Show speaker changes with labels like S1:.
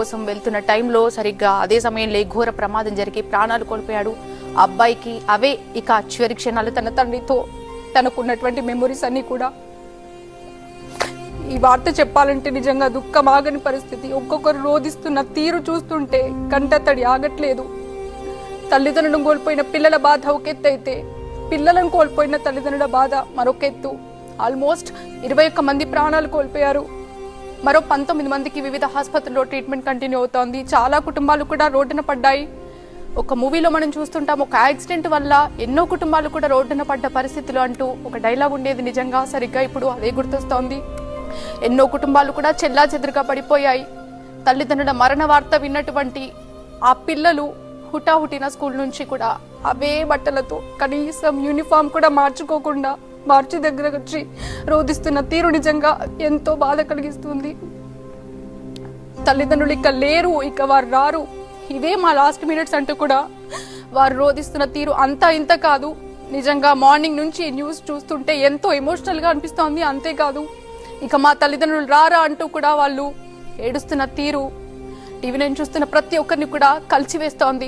S1: కోసం వెళ్తున్న టైంలో సరిగ్గా అదే సమయంలో ఘోర ప్రమాదం జరిగి ప్రాణాలు కోల్పోయాడు. అబ్బాయికి అవే ఇక చివరి క్షణాలు తన తండ్రితో తనకున్నటువంటి మెమొరీస్ అన్ని కూడా. ఈ వార్త చెప్పాలంటే నిజంగా దుఃఖం ఆగని పరిస్థితి. ఒక్కొక్కరు రోధిస్తున్న తీరు చూస్తుంటే కంటతడి ఆగట్లేదు. తల్లిదండ్రులను కోల్పోయిన పిల్లల బాధ ఒక ఎత్తు అయితే పిల్లలను కోల్పోయిన తల్లిదండ్రుల బాధ మరొక ఎత్తు ఆల్మోస్ట్ ఇరవై ఒక్క మంది ప్రాణాలు కోల్పోయారు. మరో పంతొమ్మిది మందికి వివిధ ఆసుపత్రుల్లో ట్రీట్మెంట్ కంటిన్యూ అవుతోంది. చాలా కుటుంబాలు కూడా రోడ్డున పడ్డాయి. ఒక మూవీలో మనం చూస్తుంటాం ఒక యాక్సిడెంట్ వల్ల ఎన్నో కుటుంబాలు కూడా రోడ్డున పడ్డ పరిస్థితులు అంటూ ఒక డైలాగ్ ఉండేది నిజంగా. సరిగ్గా ఇప్పుడు అదే గుర్తొస్తోంది. ఎన్నో కుటుంబాలు కూడా చెల్లా చెదురుగా పడిపోయాయి. తల్లిదండ్రుల మరణ వార్త విన్నటువంటి ఆ పిల్లలు హుటాహుటిన స్కూల్ నుంచి కూడా అవే బట్టలతో కనీసం యూనిఫామ్ కూడా మార్చుకోకుండా మార్చి దగ్గర వచ్చి రోధిస్తున్న తీరు నిజంగా ఎంతో బాధ కలిగిస్తుంది. తల్లిదండ్రులు ఇక లేరు ఇక వారు రారు. ఇదే మా లాస్ట్ మినిట్స్ అంటూ కూడా వారు రోధిస్తున్న తీరు అంతా ఇంత కాదు. నిజంగా మార్నింగ్ నుంచి న్యూస్ చూస్తుంటే ఎంతో ఎమోషనల్గా అనిపిస్తోంది. అంతేకాదు ఇక మా తల్లిదండ్రులు రారా అంటూ కూడా వాళ్ళు ఏడుస్తున్న తీరు టీవీ నేను చూస్తున్న ప్రతి ఒక్కరిని కూడా కలిసివేస్తోంది.